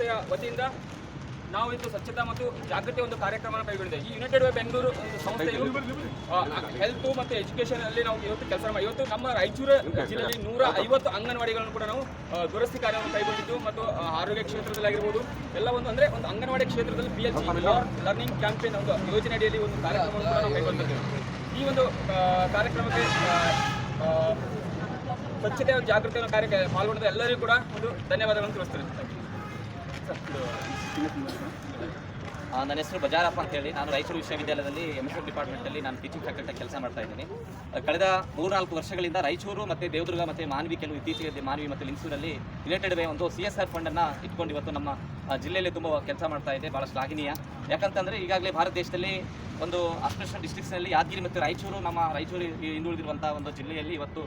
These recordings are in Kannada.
ಸಂಸ್ಥೆಯ ವತಿಯಿಂದ ನಾವು ಇಂದು ಸ್ವಚ್ಛತಾ ಮತ್ತು ಜಾಗೃತಿ ಒಂದು ಕಾರ್ಯಕ್ರಮ ಕೈಗೊಂಡಿದೆ. ಈ ಯುನೈಟೆಡ್ ವೇ ಬೆಂಗಳೂರು ಒಂದು ಸಂಸ್ಥೆಯು ಹೆಲ್ತ್ ಮತ್ತು ಎಜುಕೇಶನ್ ಅಲ್ಲಿ ನಾವು ಇವತ್ತು ಕೆಲಸ ಮಾಡಿ ಇವತ್ತು ನಮ್ಮ ರಾಯಚೂರು ಜಿಲ್ಲೆಯಲ್ಲಿ ನೂರ ಐವತ್ತು ಅಂಗನವಾಡಿಗಳನ್ನು ಕೂಡ ನಾವು ದುರಸ್ತಿ ಕಾರ್ಯವನ್ನು ಕೈಗೊಂಡಿದ್ದು ಮತ್ತು ಆರೋಗ್ಯ ಕ್ಷೇತ್ರದಲ್ಲಿ ಆಗಿರ್ಬೋದು ಎಲ್ಲ ಒಂದು ಅಂದ್ರೆ ಒಂದು ಅಂಗನವಾಡಿ ಕ್ಷೇತ್ರದಲ್ಲಿ ಪಿ ಎಲ್ ಲರ್ನಿಂಗ್ ಕ್ಯಾಂಪೇನ್ ಒಂದು ಯೋಜನೆ ಅಡಿಯಲ್ಲಿ ಒಂದು ಕಾರ್ಯಕ್ರಮವನ್ನು ನಾವು ಕೈಗೊಂಡಿದ್ದೇವೆ. ಈ ಒಂದು ಕಾರ್ಯಕ್ರಮಕ್ಕೆ ಸ್ವಚ್ಛತೆಯ ಆ, ಸ್ವಚ್ಛತೆ ಮತ್ತು ಜಾಗೃತಿ ಕಾರ್ಯ ಪಾಲ್ಗೊಂಡಿದ್ದ ಎಲ್ಲರಿಗೂ ಕೂಡ ಒಂದು ಧನ್ಯವಾದಗಳನ್ನು ತಿಳಿಸ್ತೇನೆ. ಆ, ನನ್ನ ಹೆಸರು ಬಜಾರಪ್ಪ ಅಂತ ಹೇಳಿ. ನಾನು ರಾಯಚೂರು ವಿಶ್ವವಿದ್ಯಾಲಯದಲ್ಲಿ ಎಸ್ ಡಿಪಾರ್ಟ್ಮೆಂಟಲ್ಲಿ ನಾನು ಟೀಚಿಂಗ್ ಫ್ಯಾಕಲ್ಟಿ ಕೆಲಸ ಮಾಡ್ತಾ ಇದ್ದೀನಿ. ಕಳೆದ ಮೂರ್ನಾಲ್ಕು ವರ್ಷಗಳಿಂದ ರಾಯಚೂರು ಮತ್ತು ದೇವದುರ್ಗ ಮತ್ತು ಮಾನ್ವಿ ಕೆಲವು ಇತ್ತೀಚೆಗೆ ಮಾನ್ವಿ ಮತ್ತು ಲಿಂಗಸೂರಲ್ಲಿ ರಿಲೇಟೆಡ್ ವೇ ಒಂದು ಸಿ ಎಸ್ ಆರ್ ಫಂಡನ್ನು ಇಟ್ಕೊಂಡು ಇವತ್ತು ನಮ್ಮ ಜಿಲ್ಲೆಯಲ್ಲಿ ತುಂಬ ಕೆಲಸ ಮಾಡ್ತಾ ಇದೆ ಭಾಳ ಶ್ಲಾಘನೀಯ. ಯಾಕಂತಂದರೆ ಈಗಾಗಲೇ ಭಾರತ ದೇಶದಲ್ಲಿ ಒಂದು ಅಸ್ಪೆಷಲ್ ಡಿಸ್ಟ್ರಿಕ್ಸ್ನಲ್ಲಿ ಯಾದಗಿರಿ ಮತ್ತು ರಾಯಚೂರು, ನಮ್ಮ ರಾಯಚೂರು ಹಿಂದುಳಿದಿರುವಂಥ ಒಂದು ಜಿಲ್ಲೆಯಲ್ಲಿ ಇವತ್ತು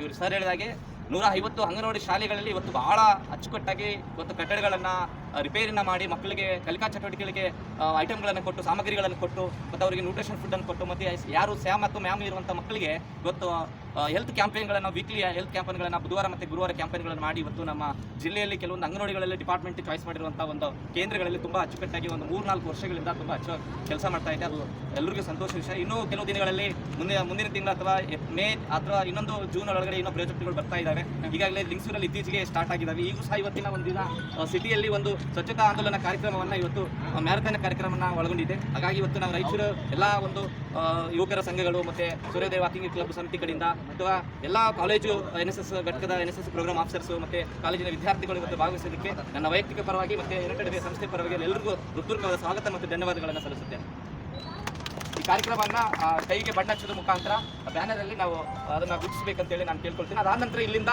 ಇವರು ಸರ್ ಹೇಳಿದಾಗೆ ನೂರ ಐವತ್ತು ಅಂಗನವಾಡಿ ಶಾಲೆಗಳಲ್ಲಿ ಇವತ್ತು ಬಹಳ ಅಚ್ಚುಕಟ್ಟಾಗಿ ಇವತ್ತು ಕಟ್ಟಡಗಳನ್ನು ರಿಪೇರಿನ ಮಾಡಿ ಮಕ್ಕಳಿಗೆ ಕಲಿಕಾ ಚಟುವಟಿಕೆಗಳಿಗೆ ಐಟಮ್ಗಳನ್ನು ಕೊಟ್ಟು, ಸಾಮಗ್ರಿಗಳನ್ನು ಕೊಟ್ಟು, ಮತ್ತು ಅವರಿಗೆ ನ್ಯೂಟ್ರಿಷನ್ ಫುಡ್ಡನ್ನು ಕೊಟ್ಟು, ಮತ್ತು ಯಾರು ಸ್ಯಾಮ್ ಮತ್ತು ಮ್ಯಾಮ್ ಇರುವಂಥ ಮಕ್ಕಳಿಗೆ ಇವತ್ತು ಹೆಲ್ತ್ ಕ್ಯಾಂಪೇನ್ಗಳನ್ನು ವೀಕ್ಲಿ ಹೆಲ್ತ್ ಕ್ಯಾಂಪೇನ್ಗಳನ್ನು ಬುಧವಾರ ಮತ್ತು ಗುರುವಾರ ಕ್ಯಾಂಪೇನ್ಗಳನ್ನು ಮಾಡಿ ಇವತ್ತು ನಮ್ಮ ಜಿಲ್ಲೆಯಲ್ಲಿ ಕೆಲವೊಂದು ಅಂಗನವಾಡಿಗಳಲ್ಲಿ ಡಿಪಾರ್ಟ್ಮೆಂಟ್ ಚಾಯ್ಸ್ ಮಾಡಿರುವಂಥ ಒಂದು ಕೇಂದ್ರಗಳಲ್ಲಿ ತುಂಬ ಅಚ್ಚುಕಟ್ಟಾಗಿ ಒಂದು ಮೂರು ನಾಲ್ಕು ವರ್ಷಗಳಿಂದ ತುಂಬ ಅಚ್ಚು ಕೆಲಸ ಮಾಡ್ತಾ ಇದೆ ಅದು ಎಲ್ಲರಿಗೂ ಸಂತೋಷ ವಿಷಯ. ಇನ್ನೂ ಕೆಲವು ದಿನಗಳಲ್ಲಿ ಮುಂದೆ ಮುಂದಿನ ತಿಂಗಳು ಅಥವಾ ಮೇ ಅಥವಾ ಇನ್ನೊಂದು ಜೂನ್ ಒಳಗಡೆ ಇನ್ನೂ ಪ್ರಾಜೆಕ್ಟ್ಗಳು ಬರ್ತಾ ಇದ್ದಾವೆ. ಈಗಾಗಲೇ ಲಿಂಗ್ಸೂರಲ್ಲಿ ಇತ್ತೀಚೆಗೆ ಸ್ಟಾರ್ಟ್ ಆಗಿದ್ದಾವೆ. ಈಗೂ ಸಹ ಇವತ್ತಿನ ಒಂದು ದಿನ ಸಿಟಿಯಲ್ಲಿ ಒಂದು ಸ್ವಚ್ಛತಾ ಆಂದೋಲನ ಕಾರ್ಯಕ್ರಮವನ್ನು ಇವತ್ತು ಮ್ಯಾರಥಾನ್ ಕಾರ್ಯಕ್ರಮವನ್ನು ಒಳಗೊಂಡಿದೆ. ಹಾಗಾಗಿ ಇವತ್ತು ನಾವು ರಾಯಚೂರು ಎಲ್ಲ ಒಂದು ಯುವಕರ ಸಂಘಗಳು ಮತ್ತು ಸೂರ್ಯೋದಯ ವಾಕಿಂಗ್ ಕ್ಲಬ್ ಸಮಿತಿ ಕಡೆಯಿಂದ ಅಥವಾ ಎಲ್ಲ ಕಾಲೇಜು ಎನ್ ಎಸ್ ಎಸ್ ಘಟಕದ N S S programme officers ಮತ್ತು ಕಾಲೇಜಿನ ವಿದ್ಯಾರ್ಥಿಗಳು ಇವತ್ತು ಭಾಗವಹಿಸೋದಕ್ಕೆ ನನ್ನ ವೈಯಕ್ತಿಕ ಪರವಾಗಿ ಮತ್ತು ಎರಡೆಡೆ ಸಂಸ್ಥೆ ಪರವಾಗಿ ಎಲ್ಲರಿಗೂ ಹೃತ್ಪೂರ್ವಕವಾದ ಸ್ವಾಗತ ಮತ್ತು ಧನ್ಯವಾದಗಳನ್ನು ಸಲ್ಲಿಸುತ್ತೇನೆ. ಕಾರ್ಯಕ್ರಮವನ್ನು ಕೈಗೆ ಬಣ್ಣ ಹಚ್ಚೋದ್ರ ಮುಖಾಂತರ ಬ್ಯಾನರಲ್ಲಿ ನಾವು ಅದನ್ನು ಗುರುತಿಸಬೇಕಂತೇಳಿ ನಾನು ಕೇಳ್ಕೊಳ್ತೀನಿ ಅದಾದ ನಂತರ ಇಲ್ಲಿಂದ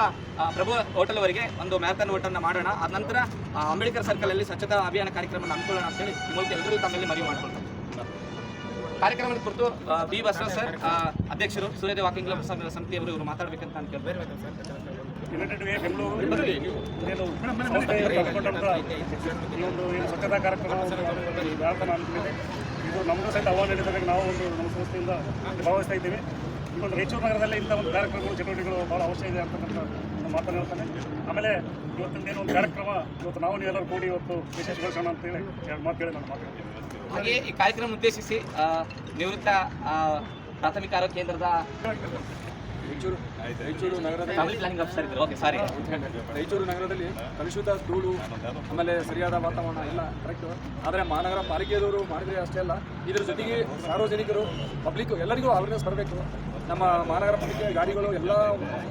ಪ್ರಭು ಹೋಟೆಲ್ ಹೋಟೆಲ್ವರೆಗೆ ಒಂದು ಮ್ಯಾರಥಾನ್ ಓಟನ್ನ ಮಾಡೋಣ ಅದ ನಂತರ ಅಂಬೇಡ್ಕರ್ ಸರ್ಕಲಲ್ಲಿ ಸ್ವಚ್ಛತಾ ಅಭಿಯಾನ ಕಾರ್ಯಕ್ರಮ ಅನ್ಕೊಳ್ಳೋಣ ಅಂತೇಳಿ ಹೇಳಿ ಮೂಲಕ ಎಲ್ಲರೂ ತಮ್ಮಲ್ಲಿ ಮರಿ ಮಾಡ್ಕೊಳ್ತೀನಿ ಕಾರ್ಯಕ್ರಮದ ಕುರಿತು ಬಿ ಬಸವ ಸರ್ ಅಧ್ಯಕ್ಷರು ಸೂರ್ಯದ ವಾಕಿಂಗ್ ಕ್ಲಬ್ ಸಮಿತಿ ಸಮಿತಿಯವರು ಇವರು ಮಾತಾಡಬೇಕಂತ ನಾನು ಕೇಳ್ಬೇಕು ಯುನೈಟೆಡ್ ವೇ ಬೆಂಗಳೂರು ಏನು ಸಂಸ್ಥೆ ಕೈಗೊಂಡಂಥ ಈ ಒಂದು ಏನು ಸ್ವಚ್ಛತಾ ಕಾರ್ಯಕ್ರಮ ಇದು ನಮ್ಮದು ಸಹಿತ ಅವಾರ್ಡ್ ನಾವು ಒಂದು ನಮ್ಮ ಸಂಸ್ಥೆಯಿಂದ ಭಾವಿಸ್ತಾ ಇದ್ದೀವಿ. ಈ ಒಂದು ರಾಯಚೂರು ನಗರದಲ್ಲಿ ಇಂಥ ಒಂದು ಕಾರ್ಯಕ್ರಮಗಳು, ಚಟುವಟಿಕೆಗಳು ಭಾಳ ಅವಶ್ಯ ಇದೆ ಅಂತಕ್ಕಂಥ ಒಂದು ಮಾತನ್ನು ಹೇಳ್ತಾನೆ. ಆಮೇಲೆ ಇವತ್ತಿನ ಏನು ಒಂದು ಕಾರ್ಯಕ್ರಮ, ಇವತ್ತು ನಾವು ನೀವೆಲ್ಲರೂ ಕೂಡಿ ಇವತ್ತು ವಿಶೇಷಗೊಳಿಸೋಣ ಅಂತೇಳಿ ಮಾತು ಹೇಳಿ ನಾನು ಮಾತಾಡ್ತೀನಿ ಹಾಗೆ ಈ ಕಾರ್ಯಕ್ರಮ ಉದ್ದೇಶಿಸಿ ನಿವೃತ್ತ ಪ್ರಾಥಮಿಕ ಆರೋಗ್ಯ ಕೇಂದ್ರದ ರಾಯಚೂರು ರಾಯಚೂರು ನಗರದ ಫ್ಯಾಮಿಲಿ ಪ್ಲಾನಿಂಗ್ ಆಫೀಸರ್ ಇದ್ರು ಓಕೆ ಸಾರಿ ರಾಯಚೂರು ನಗರದಲ್ಲಿ ಕಲುಷಿತ ಧೂಳು ಆಮೇಲೆ ಸರಿಯಾದ ವಾತಾವರಣ ಎಲ್ಲ ಕರೆಕ್ಟ್ ಆದರೆ ಮಹಾನಗರ ಪಾಲಿಕೆಯವರು ಮಾಡಿದ್ರೆ ಅಷ್ಟೇ ಅಲ್ಲ ಇದರ ಜೊತೆಗೆ ಸಾರ್ವಜನಿಕರು ಪಬ್ಲಿಕ್ ಎಲ್ಲರಿಗೂ ಅವೇರ್ನೆಸ್ ಬರಬೇಕು ನಮ್ಮ ಮಹಾನಗರ ಪಾಲಿಕೆ ಗಾಡಿಗಳು ಎಲ್ಲ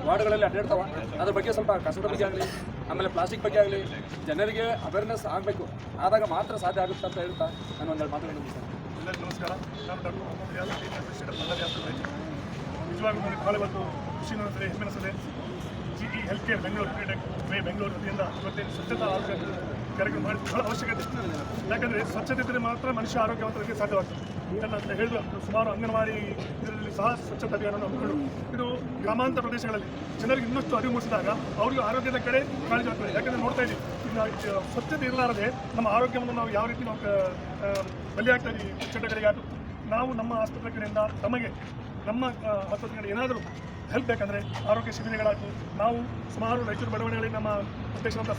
ವಾರ್ಡ್ಗಳಲ್ಲಿ ಅಡ್ಡಾಡ್ತಾವೆ ಅದ್ರ ಬಗ್ಗೆ ಸ್ವಲ್ಪ ಕಸದ ಬಗ್ಗೆ ಆಗಲಿ ಆಮೇಲೆ ಪ್ಲಾಸ್ಟಿಕ್ ಬಗ್ಗೆ ಆಗಲಿ ಜನರಿಗೆ ಅವೇರ್ನೆಸ್ ಆಗಬೇಕು ಆದಾಗ ಮಾತ್ರ ಸಾಧ್ಯ ಆಗುತ್ತೆ ಅಂತ ಹೇಳ್ತಾ ನಾನು ಒಂದೆರಡು ಮಾತುಗಳನ್ನು ಮುಗಿಸ್ತೇನೆ ಎಲ್ಲರಿಗೂ ನಮಸ್ಕಾರ ನಾನು doctor Mohammed team administrator Ballari ಆಸ್ಪತ್ರೆ ನಿಜವಾಗ್ಲೂ ನನಗೆ ಭಾಳ ಖುಷಿ ಅನ್ನಿಸ್ತದೆ ಹೆಮ್ಮೆ ಅನಿಸ್ತದೆ G E health care Bengaluru ಕ್ರೀಡೆ ಬೆಂಗಳೂರು ವತಿಯಿಂದ ಇವತ್ತೇನು ಸ್ವಚ್ಛತಾ ಕಾರ್ಯಕ್ರಮ ಮಾಡಿ ಬಹಳ ಅವಶ್ಯಕತೆ ಯಾಕಂದರೆ ಸ್ವಚ್ಛತೆ ಇದ್ದರೆ ಮಾತ್ರ ಮನುಷ್ಯ ಆರೋಗ್ಯವಂತರಿಗೆ ಸಾಧ್ಯವಾಗ್ತದೆ. ಅಂತ ಹೇಳಿದ್ರು. ಸುಮಾರು ಅಂಗನವಾಡಿ ಇದರಲ್ಲಿ ಸಹ ಸ್ವಚ್ಛತಾ ಅಭಿಯಾನವನ್ನು ಇದು ಗ್ರಾಮಾಂತರ ಪ್ರದೇಶಗಳಲ್ಲಿ ಜನರಿಗೆ ಇನ್ನಷ್ಟು ಅರಿವು ಮೂಡಿಸಿದಾಗ ಅವರಿಗೆ ಆರೋಗ್ಯದ ಕಡೆ ಕಾಳಜಿ ಆಗ್ತದೆ ಯಾಕಂದರೆ ನೋಡ್ತಾ ಇದ್ದೀವಿ, ಇನ್ನು ಸ್ವಚ್ಛತೆ ಇರಲಾರದೆ ನಮ್ಮ ಆರೋಗ್ಯವನ್ನು ನಾವು ಯಾವ ರೀತಿ ನಾವು ಬಲಿಯಾಗ್ತಾ ಇದ್ದೀವಿ ಚಟಗಳಿಗೆ ನಾವು ನಮ್ಮ ಆಸ್ಪತ್ರೆ ಕಡೆಯಿಂದ ತಮಗೆ ನಮ್ಮ ಆಸ್ಪತ್ರೆ ಏನಾದರೂ ಹೆಲ್ಪ್ ಬೇಕಂದರೆ ಆರೋಗ್ಯ ಶಿಬಿರಗಳಾಯಿತು ನಾವು ಸುಮಾರು ರಾಯಚೂರು ಬಡಾವಣೆಗಳಲ್ಲಿ ನಮ್ಮ ಅಧ್ಯಕ್ಷರಂತ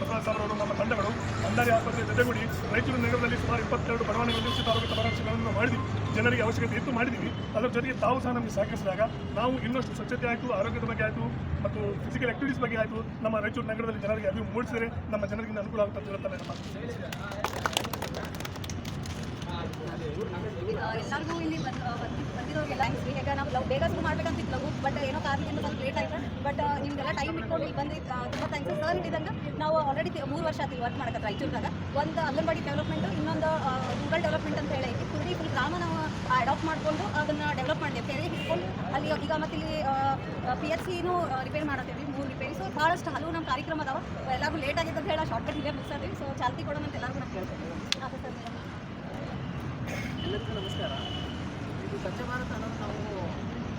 ಪ್ರಸಾದ್ ಸಾಬ್ರವರು ನಮ್ಮ ತಂಡಗಳು ಭಂಡಾರಿ ಆಸ್ಪತ್ರೆ ಜೊತೆಗೂಡಿ ರಾಯಚೂರು ನಗರದಲ್ಲಿ ಸುಮಾರು ಇಪ್ಪತ್ತೆರಡು ಬಡಾವಣೆಗಳಲ್ಲಿ ಉಚಿತ ಆರೋಗ್ಯ ಶಿಬಿರವನ್ನು ಮಾಡಿದ್ವಿ. ಜನರಿಗೆ ಅವಶ್ಯಕತೆ ಇತ್ತು ಮಾಡಿದ್ದೀವಿ ಅದರ ಜೊತೆಗೆ ತಾವು ಸಹ ನಮಗೆ ಸಹಕರಿಸಿದಾಗ ನಾವು ಇನ್ನಷ್ಟು ಸ್ವಚ್ಛತೆ ಆಯಿತು, ಆರೋಗ್ಯದ ಬಗ್ಗೆ ಆಯಿತು ಮತ್ತು ಫಿಸಿಕಲ್ ಆಕ್ಟಿವಿಟೀಸ್ ಬಗ್ಗೆ ಆಯಿತು ನಮ್ಮ ರಾಯಚೂರು ನಗರದಲ್ಲಿ ಜನರಿಗೆ ಅರಿವು ಮೂಡಿಸಿದರೆ ನಮ್ಮ ಜನರಿಗೆ ಅನುಕೂಲ ಆಗುತ್ತೆ ಅಂತ ಹೇಳ್ತಾರೆ ನಮ್ಮ ಎಲ್ಲರಿಗೂ ಇಲ್ಲಿ ಬಂದ್- ಬಂದ್- ಬಂದಿರೋರಿಗೆಲ್ಲ ಈಗ ನಾವು ಬೇಗ ಶುರು ಮಾಡ್ಬೇಕಂತಿತ್ತು ಲಘು ಬಟ್ ಏನೋ ಕಾರಣದಿಂದ ಸ್ವಲ್ಪ ಲೇಟ್ ಆಯ್ತು. ಬಟ್ ನಿಮ್ಗೆಲ್ಲ ಟೈಮ್ ಇಟ್ಕೊಂಡು ಇಲ್ಲಿ ಬಂದು ತುಂಬ ಥ್ಯಾಂಕ್ಸ್ ಸರ್ ಹಿಡಿದಂಗೆ ನಾವು ಆಲ್ರೆಡಿ ಮೂರು ವರ್ಷ ಆಯ್ತು ವರ್ಕ್ ಮಾಡಕ್ಕೆ ರಾಯಚೂರ್ದಾಗ ಒಂದು ಅಂಗನವಾಡಿ ಡೆವಲಪ್ಮೆಂಟ್ ಇನ್ನೊಂದು ರೂರಲ್ ಡೆವಲಪ್ಮೆಂಟ್ ಅಂತ ಹೇಳಿ ಕುಡಿ ಫುಲ್ ಗ್ರಾಮ ನಾವು ಅಡಾಪ್ಟ್ ಮಾಡಿಕೊಂಡು ಅದನ್ನು ಡೆವಲಪ್ ಮಾಡಿದೆ ಕೆರೆ ಹಿಡ್ಕೊಂಡು ಅಲ್ಲಿ ಈಗ ಮತ್ತೆ ಇಲ್ಲಿ ಪಿ ಎಚ್ ಸಿನೂ ರಿಪೇರ್ ಮಾಡತ್ತೀವಿ ಮೂರು ರಿಪೇರಿ ಸೊ ಭಾಳಷ್ಟು ಹಲವು ನಮ್ಮ ಕಾರ್ಯಕ್ರಮ ಅದಾವ. ಎಲ್ಲರಿಗೂ ಲೇಟ್ ಆಗಿದೆ ಅಂತ ಹೇಳಿ ಶಾರ್ಟ್ಕಟ್ ಇಲ್ಲೇ ಮುಗಿಸ್ತೀವಿ ಸೊ ಚಾಲ್ತಿ ಕೊಡೋಣ ಅಂತ ಎಲ್ಲರಿಗೂ ನಾವು ಕೇಳ್ತೀವಿ ಎಲ್ಲರಿಗೂ ನಮಸ್ಕಾರ. ಇದು ಸ್ವಚ್ಛ ಭಾರತ ಅನ್ನೋದು ನಾವು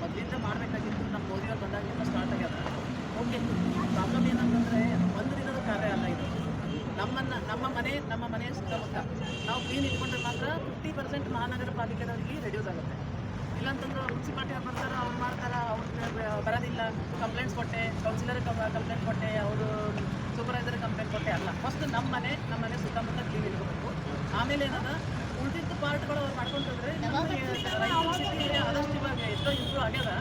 ಮೊದಲಿಂದ ಮಾಡಬೇಕಾಗಿತ್ತು. ನಮ್ಮ ಮೋದಿಯವ್ರು ಬಂದಾಗಿಂದ ಸ್ಟಾರ್ಟ್ ಆಗ್ಯದ. ಓಕೆ ಪ್ರಾಬ್ಲಮ್ ಏನಂತಂದರೆ ಒಂದು ದಿನದ ಕಾರ್ಯ ಅಲ್ಲ ಇದು. ನಮ್ಮನ್ನು, ನಮ್ಮ ಮನೆ, ನಮ್ಮ ಮನೆಯ ಸುತ್ತಮುತ್ತ ನಾವು ಕ್ಲೀನ್ ಇಟ್ಕೊಂಡ್ರೆ ಮಾತ್ರ ಫಿಫ್ಟಿ ಪರ್ಸೆಂಟ್ ಮಹಾನಗರ ಪಾಲಿಕೆದವರಿಗೆ ರೆಡ್ಯೂಸ್ ಆಗುತ್ತೆ. ಇಲ್ಲಾಂತಂದ್ರೆ ಮುನ್ಸಿಪಾಲ್ಟಿ ಅವ್ರು ಬರ್ತಾರೆ, ಅವ್ರು ಮಾಡ್ತಾರೆ, ಅವ್ರು ಬರೋದಿಲ್ಲ. ಕಂಪ್ಲೇಂಟ್ಸ್ ಕೊಟ್ಟೆ ಕೌನ್ಸಿಲರ್ ಕಂಪ್ಲೇಂಟ್ ಕೊಟ್ಟೆ, ಅವರು ಸೂಪರ್ವೈಸರ್ ಕಂಪ್ಲೇಂಟ್ ಕೊಟ್ಟೆ ಅಲ್ಲ. ಫಸ್ಟ್ ನಮ್ಮ ಮನೆ ನಮ್ಮ ಮನೆ ಸುತ್ತಮುತ್ತ ಕ್ಲೀನ್ ಇಟ್ಕೋಬೇಕು. ಆಮೇಲೆ ಏನದ? ಪಾರ್ಟ್ಗಳು ಅವ್ರು ಮಾಡ್ಕೊಂಡ್ರೆ ಆದಷ್ಟು ಇವಾಗ ಎಷ್ಟೋ ಇಂಪ್ರೂವ್ ಆಗ್ಯದ.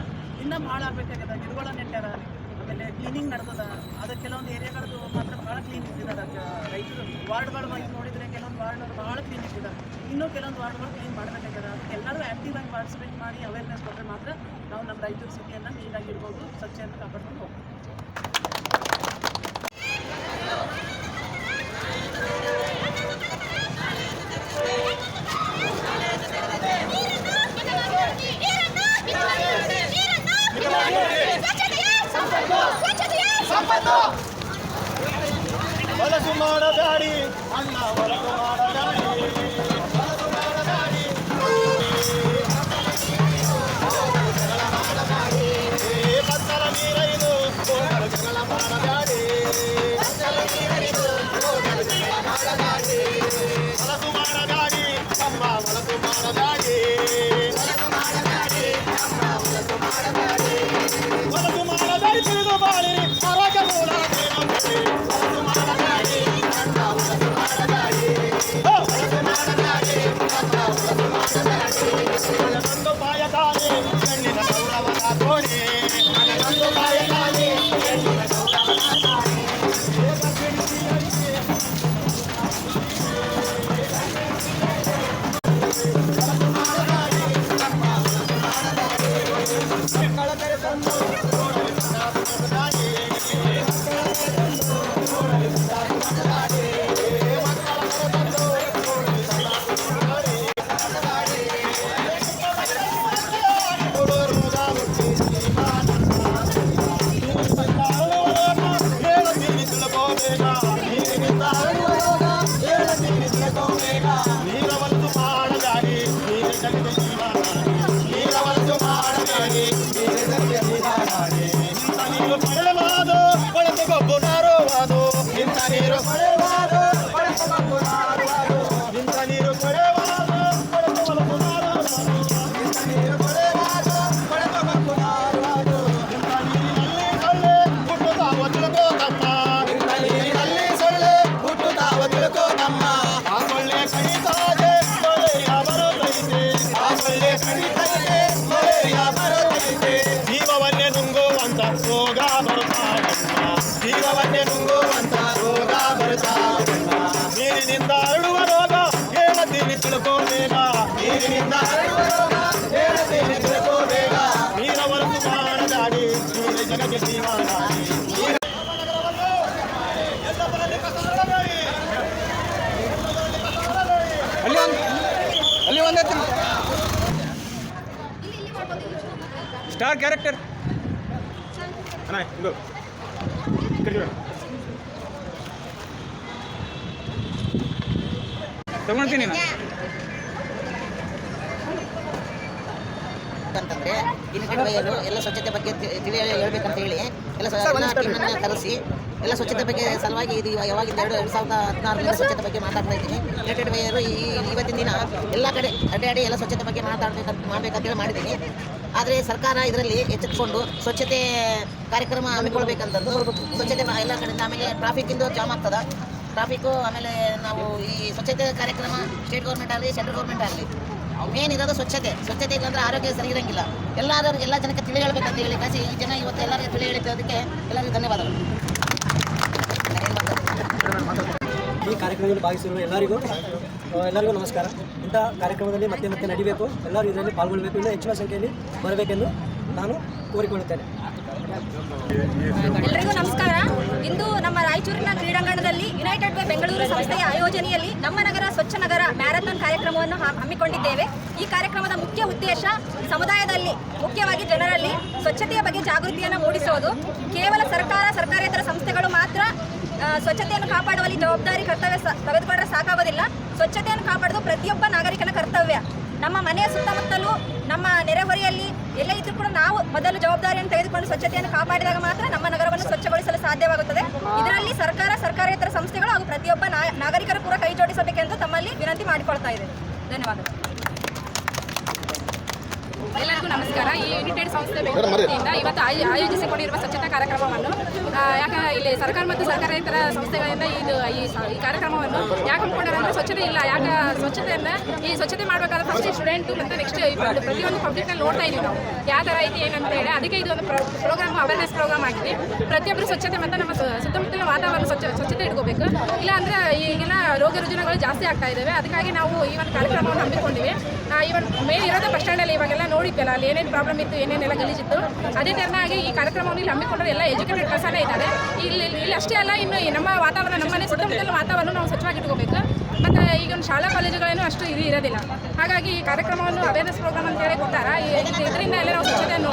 ಇನ್ನೂ ಭಾಳ ಆಗ್ಬೇಕಾಗ್ಯದ. ಗಿಡಗಳ ನೆಟ್ಟಾರ ಆಮೇಲೆ ಕ್ಲೀನಿಂಗ್ ನಡೆದದ. ಅದು ಕೆಲವೊಂದು ಏರಿಯಾಗಳದ್ದು ಮಾತ್ರ ಭಾಳ ಕ್ಲೀನ್ ಇದ್ದಿದ್ದಾರೆ ರೈತರು. ವಾರ್ಡ್ಗಳು ಬಗ್ಗೆ ನೋಡಿದರೆ ಕೆಲವೊಂದು ವಾರ್ಡ್ನವ್ರು ಭಾಳ ಕ್ಲೀನ್ ಇದ್ದಿದ್ದಾರೆ. ಇನ್ನೂ ಕೆಲವೊಂದು ವಾರ್ಡ್ಗಳು ಕ್ಲೀನ್ ಮಾಡಬೇಕಾಗ್ಯದ. ಎಲ್ಲರೂ ಆ್ಯಕ್ಟಿವ್ ಆಗಿ ಪಾರ್ಟಿಸಿಪೇಟ್ ಮಾಡಿ ಅವೇರ್ನೆಸ್ ಕೊಟ್ಟರೆ ಮಾತ್ರ ನಾವು ನಮ್ಮ ರೈತರ ಸಿಟಿಯನ್ನು ನೀಟಾಗಿರ್ಬೋದು ಸ್ವಚ್ಛತೆಯನ್ನು ಕಾಪಾಡ್ಕೊಂಡು ಹೋಗ್ಬೋದು. ಸ್ಟಾರ್ ಕ್ಯಾರೆಕ್ಟರ್ ಅಣ್ಣ ಇದು ತಗೊಳ್ತೀನಿ ನಾನು ಅಂತಂದ್ರೆ ಯುನಿಟೆಡ್ ಎಲ್ಲ ಸ್ವಚ್ಛತೆ ಬಗ್ಗೆ ತಿಳಿ ತಿಳಿ ಹೇಳ್ಬೇಕಂತ ಹೇಳಿ ಎಲ್ಲ ಟೀಮನ್ನ ಕರೆಸಿ ಎಲ್ಲ ಸ್ವಚ್ಛತೆ ಬಗ್ಗೆ ಸಲುವಾಗಿ ಇದು ಯಾವಾಗಿಂದ ಎರಡು ಎರಡು ಸಾವಿರದ ಹದಿನಾರರಿಂದ ಸ್ವಚ್ಛತೆ ಬಗ್ಗೆ ಮಾತಾಡ್ತಾ ಇದ್ದೀನಿ. ಯುನೈಟೆಡ್ ವೈಯರು ಈ ಇವತ್ತಿನ ದಿನ ಎಲ್ಲ ಕಡೆ ಅಡ್ಡಾಡಿ ಎಲ್ಲ ಸ್ವಚ್ಛತೆ ಬಗ್ಗೆ ಮಾತಾಡ್ಬೇಕಂತ ಮಾಡ್ಬೇಕಂತೇಳಿ ಮಾಡಿದ್ದೀನಿ. ಆದರೆ ಸರ್ಕಾರ ಇದರಲ್ಲಿ ಎಚ್ಚೆತ್ಕೊಂಡು ಸ್ವಚ್ಛತೆ ಕಾರ್ಯಕ್ರಮ ಹಮ್ಮಿಕೊಳ್ಬೇಕಂತಂದು ಸ್ವಚ್ಛತೆ ಎಲ್ಲ ಕಡೆಯಿಂದ ಆಮೇಲೆ ಟ್ರಾಫಿಕ್ಕಿಂದು ಜಾಮ್ ಆಗ್ತದ. ಟ್ರಾಫಿಕ್ಕು ಆಮೇಲೆ ನಾವು ಈ ಸ್ವಚ್ಛತೆ ಕಾರ್ಯಕ್ರಮ ಸ್ಟೇಟ್ ಗೌರ್ಮೆಂಟ್ ಆಗಲಿ ಸೆಂಟ್ರಲ್ ಗೌರ್ಮೆಂಟ್ ಆಗಲಿ ಮೇನ್ ಇರೋದು ಸ್ವಚ್ಛತೆ. ಸ್ವಚ್ಛತೆ ಇಲ್ಲಾಂದ್ರೆ ಆರೋಗ್ಯ ಸರಿ ಇರಂಗಿಲ್ಲ ಎಲ್ಲರೂ ಎಲ್ಲ ಜನಕ್ಕೆ ತಿಳಿ ಹೇಳ್ಬೇಕಂತ ಹೇಳಿ. ಕಾಸಿ ಈ ಜನ ಇವತ್ತು ಎಲ್ಲರಿಗೂ ತಿಳಿ ಅದಕ್ಕೆ ಎಲ್ಲರಿಗೂ ಧನ್ಯವಾದಗಳು. ಈ ಕಾರ್ಯಕ್ರಮದಲ್ಲಿ ಭಾಗಿಸಿರುವ ಎಲ್ಲರಿಗೂ ಎಲ್ಲರಿಗೂ ನಮಸ್ಕಾರ. ಇಂಥ ಕಾರ್ಯಕ್ರಮದಲ್ಲಿ ಮತ್ತೆ ಮತ್ತೆ ನಡಿಬೇಕು, ಎಲ್ಲರೂ ಇದರಲ್ಲಿ ಪಾಲ್ಗೊಳ್ಳಬೇಕು ಇನ್ನೂ ಹೆಚ್ಚಿನ ಸಂಖ್ಯೆಯಲ್ಲಿ ಬರಬೇಕೆಂದು ನಾನು ಕೋರಿಕೊಳ್ಳುತ್ತೇನೆ. ಎಲ್ಲರಿಗೂ ನಮಸ್ಕಾರ. ಇಂದು ನಮ್ಮ ರಾಯಚೂರಿನ ಕ್ರೀಡಾಂಗಣದಲ್ಲಿ ಯುನೈಟೆಡ್ ವೇ ಬೆಂಗಳೂರು ಸಂಸ್ಥೆಯ ಆಯೋಜನೆಯಲ್ಲಿ ನಮ್ಮ ನಗರ ಸ್ವಚ್ಛ ನಗರ ಮ್ಯಾರಥಾನ್ ಕಾರ್ಯಕ್ರಮವನ್ನು ಹಮ್ಮಿಕೊಂಡಿದ್ದೇವೆ. ಈ ಕಾರ್ಯಕ್ರಮದ ಮುಖ್ಯ ಉದ್ದೇಶ ಸಮುದಾಯದಲ್ಲಿ, ಮುಖ್ಯವಾಗಿ ಜನರಲ್ಲಿ ಸ್ವಚ್ಛತೆಯ ಬಗ್ಗೆ ಜಾಗೃತಿಯನ್ನು ಮೂಡಿಸೋದು. ಕೇವಲ ಸರ್ಕಾರ, ಸರ್ಕಾರೇತರ ಸಂಸ್ಥೆಗಳು ಮಾತ್ರ ಸ್ವಚ್ಛತೆಯನ್ನು ಕಾಪಾಡುವಲ್ಲಿ ಜವಾಬ್ದಾರಿ, ಕರ್ತವ್ಯ ತೆಗೆದುಕೊಂಡ್ರೆ ಸಾಕಾಗೋದಿಲ್ಲ. ಸ್ವಚ್ಛತೆಯನ್ನು ಕಾಪಾಡೋದು ಪ್ರತಿಯೊಬ್ಬ ನಾಗರಿಕನ ಕರ್ತವ್ಯ. ನಮ್ಮ ಮನೆಯ ಸುತ್ತಮುತ್ತಲೂ, ನಮ್ಮ ನೆರೆಹೊರೆಯಲ್ಲಿ ಎಲ್ಲ ಇದ್ರೂ ಕೂಡ ನಾವು ಮೊದಲು ಜವಾಬ್ದಾರಿಯನ್ನು ತೆಗೆದುಕೊಂಡು ಸ್ವಚ್ಛತೆಯನ್ನು ಕಾಪಾಡಿದಾಗ ಮಾತ್ರ ನಮ್ಮ ನಗರವನ್ನು ಸ್ವಚ್ಛಗೊಳಿಸಲು ಸಾಧ್ಯವಾಗುತ್ತದೆ. ಇದರಲ್ಲಿ ಸರ್ಕಾರ, ಸರ್ಕಾರೇತರ ಸಂಸ್ಥೆಗಳು ಹಾಗೂ ಪ್ರತಿಯೊಬ್ಬ ನಾಗರಿಕರು ಕೂಡ ಕೈ ಜೋಡಿಸಬೇಕೆಂದು ತಮ್ಮಲ್ಲಿ ವಿನಂತಿ ಮಾಡಿಕೊಳ್ತಾ ಇದೆ ಧನ್ಯವಾದಗಳು. ಎಲ್ಲರಿಗೂ ನಮಸ್ಕಾರ. ಈ ಯುನೈಟೆಡ್ ಸಂಸ್ಥೆ ಬೆಂಗಳೂರಿನಿಂದ ಇವತ್ತು ಆಯೋ- ಆಯೋಜಿಸಿಕೊಂಡಿರುವ ಸ್ವಚ್ಛತಾ ಕಾರ್ಯಕ್ರಮವನ್ನು ಯಾಕೆ ಇಲ್ಲಿ ಸರ್ಕಾರ ಮತ್ತು ಸರ್ಕಾರೇತರ ಸಂಸ್ಥೆಗಳಿಂದ ಇದು ಈ ಈ ಕಾರ್ಯಕ್ರಮವನ್ನು ಯಾಕೆ ಹಮ್ಮಿಕೊಂಡಾರೆ ಅಂದ್ರೆ ಸ್ವಚ್ಛತೆ ಇಲ್ಲ. ಯಾಕೆ ಸ್ವಚ್ಛತೆಯನ್ನು ಈ ಸ್ವಚ್ಛತೆ ಮಾಡಬೇಕಾದ್ರೆ ಫಸ್ಟ್ ಸ್ಟೂಡೆಂಟ್ ಮತ್ತು ನೆಕ್ಸ್ಟ್ ಪ್ರತಿಯೊಂದು ಪಬ್ಲಿಕ್ನಲ್ಲಿ ನೋಡ್ತಾ ಇದೀವಿ ನಾವು. ಯಾವ ಥರ ಐತಿ ಏನಂತ ಹೇಳಿ. ಅದಕ್ಕೆ ಇದು ಒಂದು ಪ್ರೋಗ್ರಾಮ್ ಅವೇರ್ನೆಸ್ ಪ್ರೋಗ್ರಾಮ್ ಆಗಿದೆ. ಪ್ರತಿಯೊಬ್ಬರು ಸ್ವಚ್ಛತೆ ಮತ್ತು ನಮ್ಮ ಸುತ್ತಮುತ್ತಲಿನ ವಾತಾವರಣ ಸ್ವಚ್ಛ ಸ್ವಚ್ಛತೆ ಇಟ್ಕೋಬೇಕು. ಇಲ್ಲ ಅಂದ್ರೆ ಈಗಿನ ರೋಗ ರುಜಿನಗಳು ಜಾಸ್ತಿ ಆಗ್ತಾ ಇದ್ದಾವೆ ಅದಕ್ಕಾಗಿ ನಾವು ಈ ಒಂದು ಕಾರ್ಯಕ್ರಮವನ್ನು ಹಮ್ಮಿಕೊಂಡಿವಿ. ಒಂದು ಮೇನ್ ಇರೋದೇ ಬಸ್ ಸ್ಟ್ಯಾಂಡಲ್ಲಿ ಇವಾಗೆಲ್ಲ ನೋಡಿದ್ವಲ್ಲ ಅಲ್ಲಿ ಏನೇನು ಪ್ರಾಬ್ಲಮ್ ಇತ್ತು, ಏನೇನೆಲ್ಲ ಗಲೀಜಿತ್ತು ಅದೇ ಥರನಾಗಿ ಈ ಕಾರ್ಯಕ್ರಮವನ್ನು ಇಲ್ಲಿ ಹಮ್ಮಿಕೊಂಡ್ರೆ ಎಲ್ಲ ಎಜುಕೇಟೆಡ್ ಪರ್ಸನೇ ಇದ್ದಾರೆ. ಇಲ್ಲಿ ಇಲ್ಲಿ ಅಷ್ಟೇ ಅಲ್ಲ, ಇನ್ನು ನಮ್ಮ ವಾತಾವರಣ ನಮ್ಮನೆ ಸುತ್ತಮುತ್ತಲ ವಾತಾವರಣ ನಾವು ಸ್ವಚ್ಛವಾಗಿ ಇಟ್ಕೋಬೇಕು. ಮತ್ತು ಈಗಿನ ಶಾಲಾ ಕಾಲೇಜುಗಳೇನು ಅಷ್ಟು ಇದು ಇರೋದಿಲ್ಲ. ಹಾಗಾಗಿ ಈ ಕಾರ್ಯಕ್ರಮವನ್ನು ಅವೇರ್ನೆಸ್ ಪ್ರೋಗ್ರಾಮ್ ಅಂತ ಹೇಳಿ ಕೊಡ್ತಾರೆ? ಇದರಿಂದ ಎಲ್ಲ ನಾವು ಸ್ವಚ್ಛತೆಯನ್ನು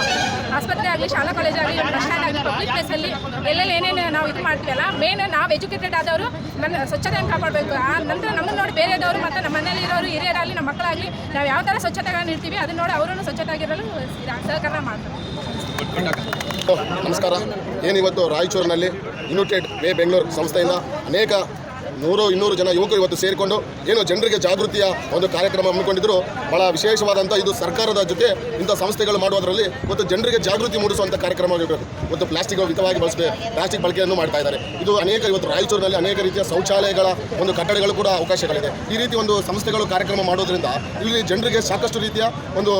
ಆಸ್ಪತ್ರೆ ಆಗಲಿ, ಶಾಲಾ ಕಾಲೇಜ್ ಆಗಲಿ ಬಸ್ ಸ್ಟ್ಯಾಂಡ್ ಆಗಲಿ ಪಬ್ಲಿಕ್ ಪ್ಲೇಸಲ್ಲಿ ಎಲ್ಲೆಲ್ಲಿ ಏನೇನು ನಾವು ಇದು ಮಾಡ್ತೀವಲ್ಲ ಮೇನ್ ನಾವು ಎಜುಕೇಟೆಡ್ ಆದವರು ನನ್ನ ಸ್ವಚ್ಛತೆಯನ್ನು ಕಾಪಾಡಬೇಕು. ಆ ನಂತರ ನಮ್ಮನ್ನು ನೋಡಿ ಬೇರೆದವರು ಮತ್ತು ನಮ್ಮ ಮನೇಲಿ ಇರೋರು, ಹಿರಿಯರಾಗಲಿ, ನಮ್ಮ ಮಕ್ಕಳಾಗಲಿ, ನಾವು ಯಾವ ಥರ ಸ್ವಚ್ಛತೆಗಳನ್ನು ಇರ್ತೀವಿ ಅದನ್ನ ನೋಡಿ ಅವರು ಸ್ವಚ್ಛತೆಯಾಗಿರಲು ಸಹಕಾರ ಮಾಡ್ತಾರೆ. ನಮಸ್ಕಾರ. ಏನಿವತ್ತು ರಾಯಚೂರಿನಲ್ಲಿ ಯುನೈಟೆಡ್ ವೇ ಬೆಂಗಳೂರು ಸಂಸ್ಥೆಯಿಂದ ಅನೇಕ ನೂರು, ಇನ್ನೂರು ಜನ ಯುವಕರು ಇವತ್ತು ಸೇರಿಕೊಂಡು ಏನು ಜನರಿಗೆ ಜಾಗೃತಿಯ ಒಂದು ಕಾರ್ಯಕ್ರಮ ಹಮ್ಮಿಕೊಂಡಿದ್ರು. ಬಹಳ ವಿಶೇಷವಾದಂಥ ಇದು ಸರ್ಕಾರದ ಜೊತೆ ಇಂಥ ಸಂಸ್ಥೆಗಳು ಮಾಡುವುದರಲ್ಲಿ ಇವತ್ತು ಜನರಿಗೆ ಜಾಗೃತಿ ಮೂಡಿಸುವಂಥ ಕಾರ್ಯಕ್ರಮವಾಗಿರಬೇಕು ಇವತ್ತು ಪ್ಲಾಸ್ಟಿಕ್ ಮಿತವಾಗಿ ಬಳಸದೆ, ಪ್ಲಾಸ್ಟಿಕ್ ಬಳಕೆಯನ್ನು ಮಾಡ್ತಾ ಇದ್ದಾರೆ. ಇದು ಅನೇಕ ಇವತ್ತು ರಾಯಚೂರಿನಲ್ಲಿ ಅನೇಕ ರೀತಿಯ ಶೌಚಾಲಯಗಳ ಒಂದು ಕಟ್ಟಡಗಳು ಕೂಡ ಅವಕಾಶಗಳಿದೆ. ಈ ರೀತಿ ಒಂದು ಸಂಸ್ಥೆಗಳು ಕಾರ್ಯಕ್ರಮ ಮಾಡೋದ್ರಿಂದ ಇಲ್ಲಿ ಜನರಿಗೆ ಸಾಕಷ್ಟು ರೀತಿಯ ಒಂದು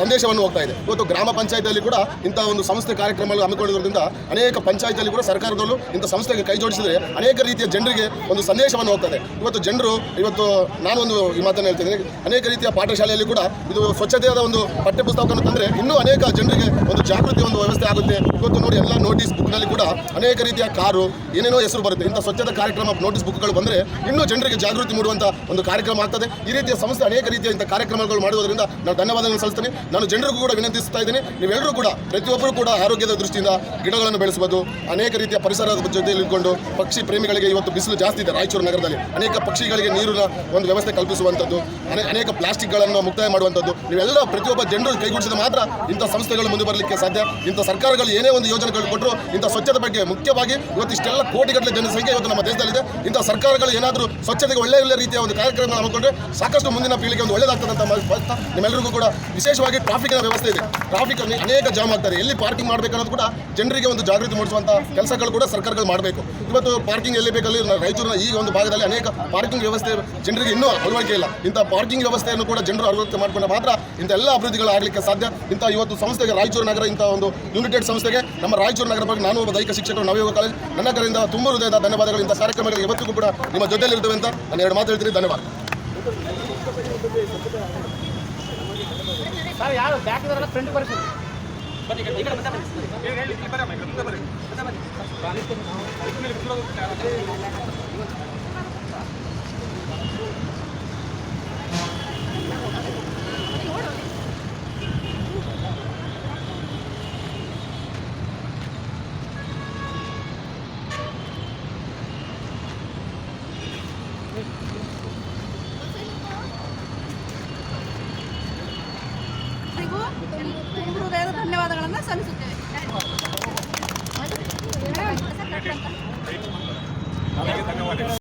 ಸಂದೇಶವನ್ನು ಹೋಗ್ತಾ ಇದೆ. ಇವತ್ತು ಗ್ರಾಮ ಪಂಚಾಯತಿಯಲ್ಲಿ ಕೂಡ ಇಂಥ ಒಂದು ಸಂಸ್ಥೆ ಕಾರ್ಯಕ್ರಮಗಳು ಹಮ್ಮಿಕೊಂಡಿರೋದ್ರಿಂದ ಅನೇಕ ಪಂಚಾಯತಿಯಲ್ಲಿ ಕೂಡ ಸರ್ಕಾರದಲ್ಲೂ ಇಂಥ ಸಂಸ್ಥೆಗೆ ಕೈ ಜೋಡಿಸಿದರೆ ಅನೇಕ ರೀತಿಯ ಜನರಿಗೆ ಒಂದು ಸಂದೇಶವನ್ನು ಹೋಗ್ತದೆ. ಇವತ್ತು ಜನರು, ಇವತ್ತು ನಾನೊಂದು ಈ ಮಾತನ್ನು ಹೇಳ್ತೀನಿ ಅನೇಕ ರೀತಿಯ ಪಾಠಶಾಲೆಯಲ್ಲಿ ಕೂಡ ಇದು ಸ್ವಚ್ಛತೆಯಾದ ಒಂದು ಪಠ್ಯಪುಸ್ತಕವನ್ನು ತಂದರೆ ಇನ್ನೂ ಅನೇಕ ಜನರಿಗೆ ಒಂದು ಜಾಗೃತಿ, ಒಂದು ವ್ಯವಸ್ಥೆ ಆಗುತ್ತೆ. ಇವತ್ತು ನೋಡಿ ಎಲ್ಲ ನೋಟಿಸ್ ಬುಕ್ನಲ್ಲಿ ಕೂಡ ಅನೇಕ ರೀತಿಯ ಕಾರು, ಏನೇನೋ ಹೆಸರು ಬರುತ್ತೆ. ಇಂಥ ಸ್ವಚ್ಛತೆ ಕಾರ್ಯಕ್ರಮ ನೋಟಿಸ್ ಬುಕ್ಗಳು ಬಂದರೆ ಇನ್ನೂ ಜನರಿಗೆ ಜಾಗೃತಿ ಮೂಡುವಂಥ ಒಂದು ಕಾರ್ಯಕ್ರಮ ಆಗ್ತದೆ. ಈ ರೀತಿಯ ಸಂಸ್ಥೆ ಅನೇಕ ರೀತಿಯ ಇಂಥ ಕಾರ್ಯಕ್ರಮಗಳು ಮಾಡುವುದರಿಂದ ನಾನು ಧನ್ಯವಾದಗಳನ್ನು ಸಲ್ಲಿಸ್ತೀನಿ. ನಾನು ಜನರಿಗೂ ಕೂಡ ವಿನಂತಿಸ್ತಾ ಇದ್ದೀನಿ. ನೀವೆಲ್ಲರೂ ಕೂಡ, ಪ್ರತಿಯೊಬ್ಬರು ಕೂಡ ಆರೋಗ್ಯದ ದೃಷ್ಟಿಯಿಂದ ಗಿಡಗಳನ್ನು ಬೆಳೆಸಬಹುದು ಅನೇಕ ರೀತಿಯ ಪರಿಸರದ ಜೊತೆಯಲ್ಲಿ ಇಟ್ಕೊಂಡು ಪಕ್ಷಿ ಪ್ರೇಮಿಗಳಿಗೆ ಇವತ್ತು ಬಿಸಿಲು ಜಾಸ್ತಿ ಇದೆ ರಾಯಚೂರು ನಗರದಲ್ಲಿ. ಅನೇಕ ಪಕ್ಷಿಗಳಿಗೆ ನೀರಿನ ಒಂದು ವ್ಯವಸ್ಥೆ ಕಲ್ಪಿಸುವಂಥದ್ದು, ಅನೇ- ಅನೇಕ ಪ್ಲಾಸ್ಟಿಕ್ಗಳನ್ನು ಮುಕ್ತಾಯ ಮಾಡುವಂಥದ್ದು. ನೀವೆಲ್ಲ ಪ್ರತಿಯೊಬ್ಬ ಜನರು ಕೈಗೂಡಿಸಿದ ಮಾತ್ರ ಇಂಥ ಸಂಸ್ಥೆಗಳು ಮುಂದೆ ಬರಲಿಕ್ಕೆ ಸಾಧ್ಯ. ಇಂಥ ಸರ್ಕಾರಗಳು ಏನೇ ಒಂದು ಯೋಜನೆಗಳು ಕೊಟ್ಟರು ಇಂಥ ಸ್ವಚ್ಛತೆ ಬಗ್ಗೆ ಮುಖ್ಯವಾಗಿ ಇವತ್ತಿಷ್ಟೆಲ್ಲ ಕೋಟಿಗಟ್ಟಲೆ ಜನಸಂಖ್ಯೆ ಇವತ್ತು ನಮ್ಮ ದೇಶದಲ್ಲಿದೆ. ಇಂಥ ಸರ್ಕಾರಗಳು ಏನಾದರೂ ಸ್ವಚ್ಛತೆಗೆ ಒಳ್ಳೆಯ ಒಳ್ಳೆ ರೀತಿಯ ಒಂದು ಕಾರ್ಯಕ್ರಮಗಳನ್ನು ಹಮ್ಮಿಕೊಂಡ್ರೆ ಸಾಕಷ್ಟು ಮುಂದಿನ ಪೀಳಿಗೆ ಒಂದು ಒಳ್ಳೆಯದಾಗ್ತದೆ ಅಂತ ನಿಮ್ಮೆಲ್ಲರಿಗೂ ಕೂಡ ವಿಶೇಷವಾಗಿ ಟ್ರಾಫಿಕ್ನ ವ್ಯವಸ್ಥೆ ಇದೆ. ಟ್ರಾಫಿಕ್ ಅನೇಕ ಜಾಮ್ ಆಗ್ತಾರೆ. ಎಲ್ಲಿ ಪಾರ್ಕಿಂಗ್ ಮಾಡಬೇಕು ಅನ್ನೋದು ಕೂಡ ಜನರಿಗೆ ಒಂದು ಜಾಗೃತಿ ಮೂಡಿಸುವಂಥ ಕೆಲಸಗಳು ಕೂಡ ಸರ್ಕಾರಗಳು ಮಾಡಬೇಕು. ಇವತ್ತು ಪಾರ್ಕಿಂಗ್ ಎಲ್ಲಿ ಬೇಕಲ್ಲಿ ನ- ರಾಯಚೂರಿನ ಈ ಒಂದು ಭಾಗದಲ್ಲಿ ಅನೇಕ ಪಾರ್ಕಿಂಗ್ ವ್ಯವಸ್ಥೆ ಜನರಿಗೆ ಇನ್ನೂ ಅಳವಡಿಕೆ ಇಲ್ಲ. ಇಂಥ ಪಾರ್ಕಿಂಗ್ ವ್ಯವಸ್ಥೆಯನ್ನು ಕೂಡ ಜನರು ಅಳವಡಿಕೆ ಮಾಡಿಕೊಂಡ ಮಾತ್ರ ಇಂಥ ಎಲ್ಲ ಅಭಿವೃದ್ಧಿಗಳು ಆಗಲಿಕ್ಕೆ ಸಾಧ್ಯ. ಇಂಥ ಇವತ್ತು ಸಂಸ್ಥೆಗೆ ರಾಯಚೂರು ನಗರ ಇಂಥ ಒಂದು ಯುನೈಟೆಡ್ ಸಂಸ್ಥೆಗೆ ನಮ್ಮ ರಾಯಚೂರು ನಗರ ಬಗ್ಗೆ ನಾನು ಒಬ್ಬ ದೈಹಿಕ ಶಿಕ್ಷಕರು ನವಯೋಗ ಕಾಲೇಜ್ ನನ್ನ ಕಡೆಯಿಂದ ತುಂಬ ಹೃದಯದ ಧನ್ಯವಾದಗಳು. ಇಂಥ ಕಾರ್ಯಕ್ರಮಗಳಿಗೆ ಇವತ್ತಿಗೂ ಕೂಡ ನಿಮ್ಮ ಜೊತೆಯಲ್ಲಿ ಇರ್ತವೆ ಅಂತ ನಾನು ಎರಡು ಮಾತು ಹೇಳ್ತೀನಿ. ಧನ್ಯವಾದ. ಸರ್ ಯಾರು? ಬ್ಯಾಕ್ ಇದಾರಲ್ಲ ಫ್ರಂಟ್ ಬನ್ನಿ. ಬನ್ನಿ.